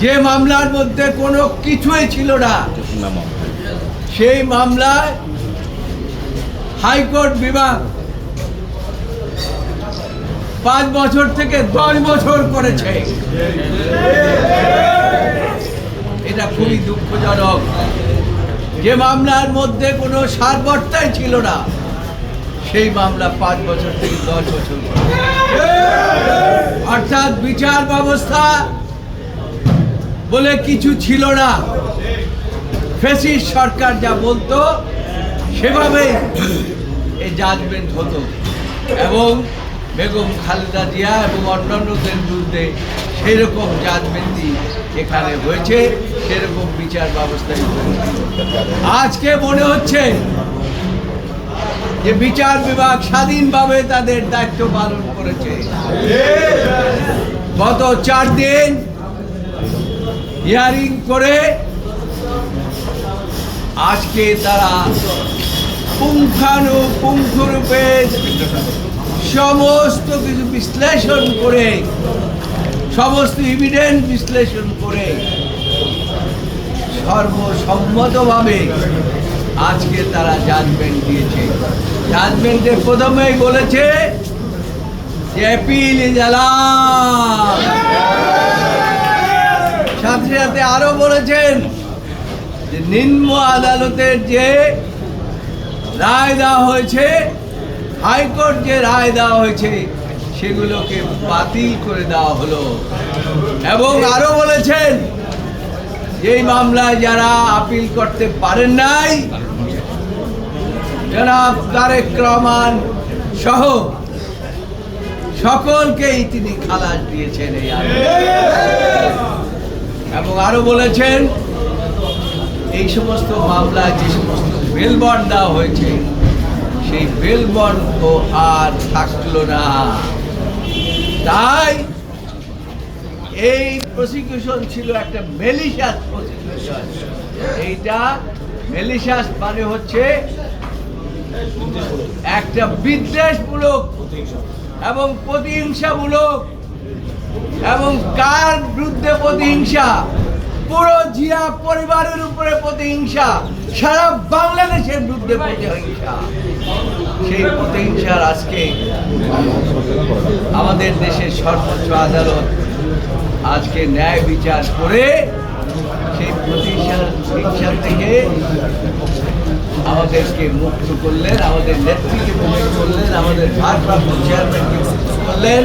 যে মামলার মধ্যে কোনো কিছুই ছিল না, সেই মামলায় হাইকোর্ট বিভাগ পাঁচ বছর থেকে দশ বছর করেছে। এটা খুবই দুঃখজনক। যে মামলার মধ্যে কোনো সারবর্তাই ছিল না। সেই মামলা পাঁচ বছর থেকে দশ বছর অর্থাৎ বিচার ব্যবস্থা বলে কিছু ছিল না। ফেসিস সরকার যা বলতো, সেভাবেই এই জাজমেন্ট হতো। এবং বেগম খালেদা জিয়া এবং অন্যান্যদের বিরুদ্ধে সেরকম জাজমেন্টই এখানে হয়েছে, সেরকম বিচার ব্যবস্থাই আজকে মনে হচ্ছে যে বিচার বিভাগ স্বাধীনভাবে তাদের দায়িত্ব পালন করেছে। গত চার দিন হিয়ারিং করে আজকে তারা পুঙ্খানুপুঙ্খরূপে সমস্ত কিছু বিশ্লেষণ করে, সমস্ত ইভিডেন্স বিশ্লেষণ করে সর্বসম্মতভাবে আজকে তারা জাজমেন্ট দিয়েছে। জাজমেন্টে প্রথমেই বলেছে যে সাথে সাথে আরও বলেছেন যে নিম্ন আদালতের যে রায় দেওয়া হয়েছে, হাইকোর্ট যে রায় দেওয়া হয়েছে, সেগুলোকে বাতিল করে দেওয়া হলো। এবং আরও বলেছেন এই মামলায় যারা আপিল করতে পারেন নাই, জনাব তারেক রহমান সহ সকলকেই তিনি খালাস দিয়েছেন এই এবং আরও বলেছেন, এই সমস্ত মামলায় যে সমস্ত বেল বন্ড দেওয়া হয়েছে, সেই বেল বন্ড তো আর থাকল না। তাই এই প্রসিকিউশন ছিল একটা মেলিশাস প্রসিকিউশন এইটা মেলিশাস মানে হচ্ছে একটা বিদ্বেষমূলক এবং প্রতিহিংসামূলক এবং কার বিরুদ্ধে প্রতিহিংসা? পুরো জিয়া পরিবারের উপরে প্রতিহিংসা, সারা বাংলাদেশের বিরুদ্ধে প্রতিহিংসা। সেই প্রতিহিংসার আজকে আমাদের দেশের সর্বোচ্চ আদালত আজকে ন্যায় বিচার করে সেই প্রতিষ্ঠান থেকে আমাদেরকে মুক্ত করলেন, আমাদের নেত্রীকে মুক্ত করলেন, আমাদের ভারপ্রাপ্ত চেয়ারম্যানকে মুক্ত করলেন।